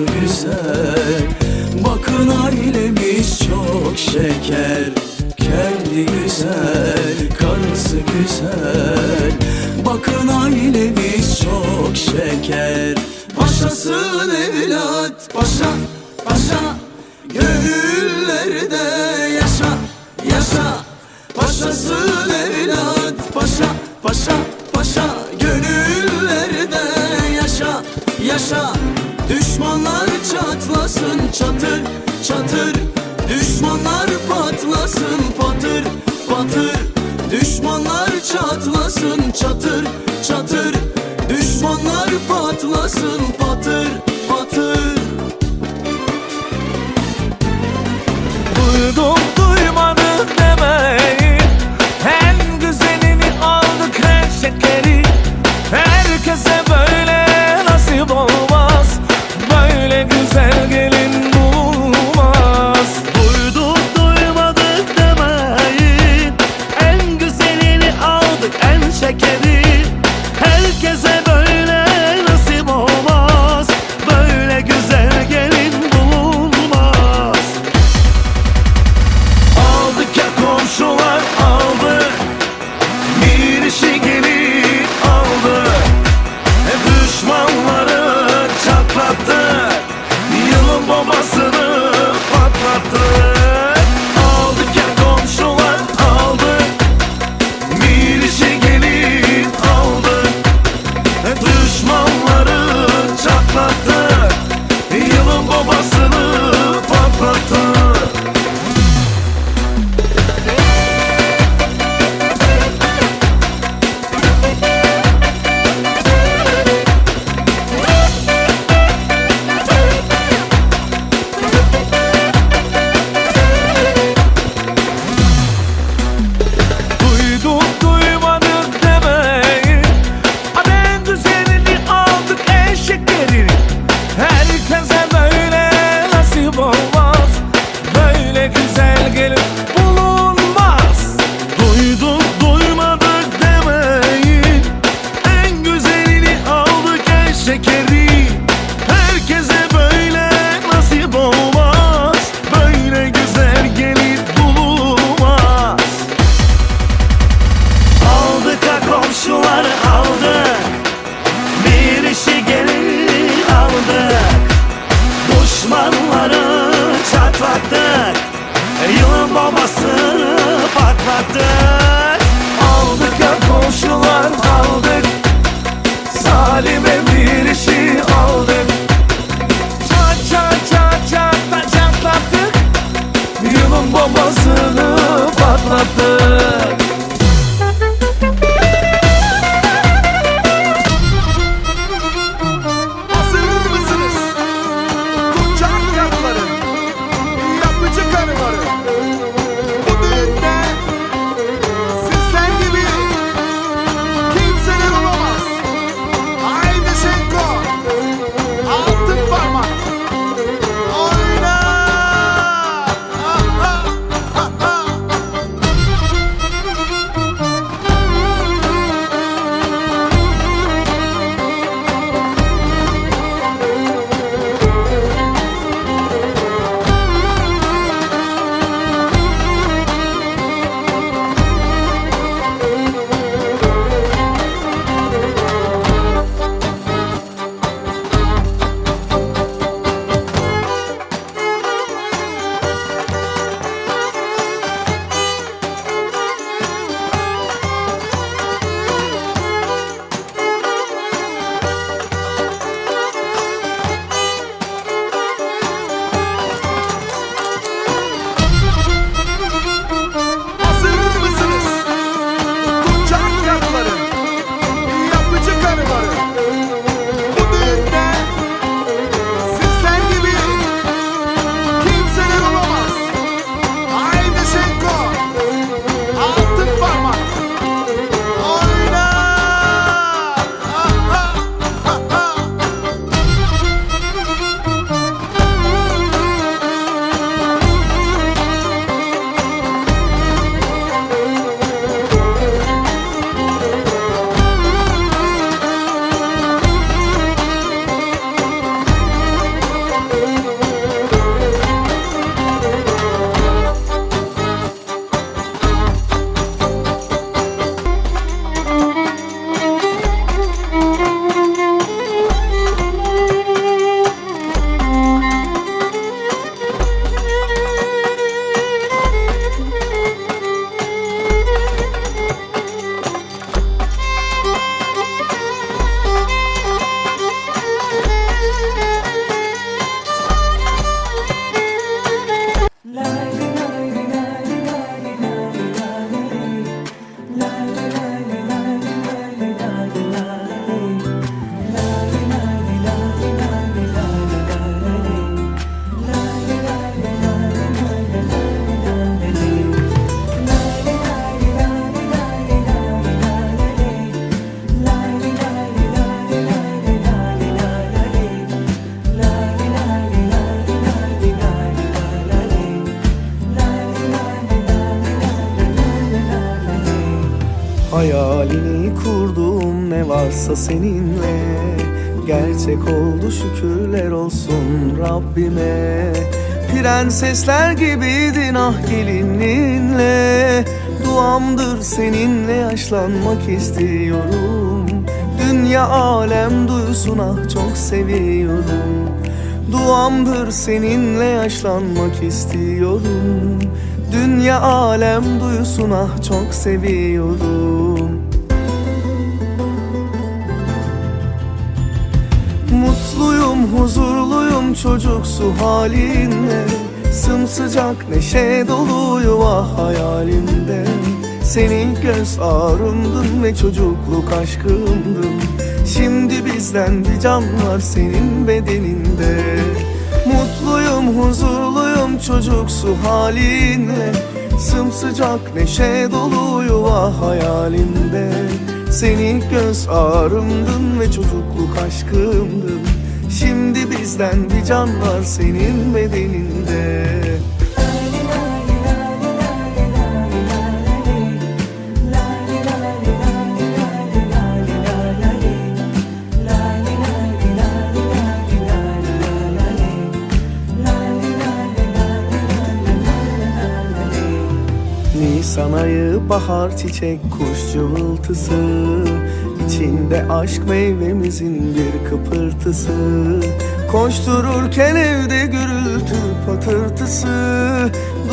karısı güzel. Bakın ailemiz çok şeker. Kendi güzel, karısı güzel. Bakın ailemiz çok şeker. Paşasın evlat, paşa, paşa. Gönüllerde yaşa, yaşa. Paşasın evlat, paşa, paşa, paşa. Gönüllerde yaşa, yaşa Düşmanlar çatlasın çatır, çatır. Düşmanlar patlasın patır, patır. Düşmanlar çatlasın çatır, çatır. Düşmanlar patlasın patır, patır. Duydum duymadık demeyin babası. Varsa seninle Gerçek oldu şükürler olsun Rabbime. Prensesler gibiydin ah gelinliğinle Duamdır seninle yaşlanmak istiyorum. Dünya alem duysun ah çok seviyorum. Duamdır seninle yaşlanmak istiyorum. Dünya alem duysun ah çok seviyorum Mutluyum, huzurluyum çocuksu halinle. Sımsıcak neşe dolu yuva hayalimde Senin göz ağrımdın ve çocukluk aşkımdın. Şimdi bizden bir can var senin bedeninde. Mutluyum, huzurluyum çocuksu halinle. Sımsıcak neşe dolu yuva hayalimde Seni göz ağrımdın ve çocukluk aşkımdın. Şimdi bizden bir can var senin bedeninde Nisan ayı bahar çiçek kuş cıvıltısı. İçinde aşk meyvemizin bir kıpırtısı. Koştururken evde gürültü patırtısı.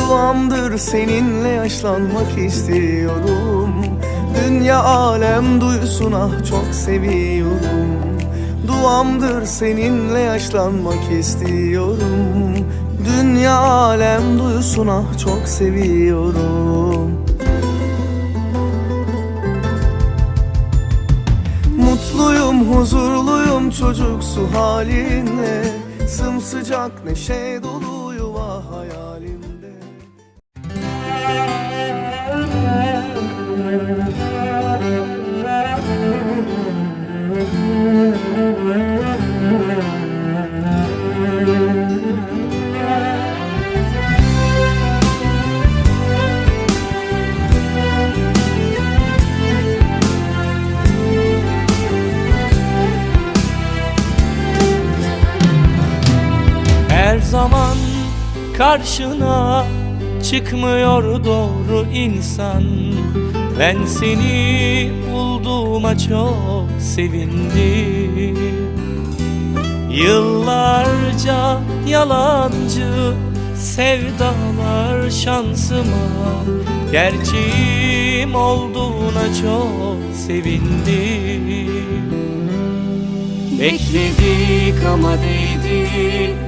Duamdır seninle yaşlanmak istiyorum. Dünya alem duysun ah çok seviyorum. Duamdır seninle yaşlanmak istiyorum Dünya alem duysun ah çok seviyorum. Mutluyum, huzurluyum çocuksu halinle. Sımsıcak neşe dolu zaman karşına çıkmıyor doğru insan. Ben seni bulduğuma çok sevindim. Yıllarca yalancı sevdalar şansıma Gerçeğim olduğuna çok sevindim. Bekledik ama değdi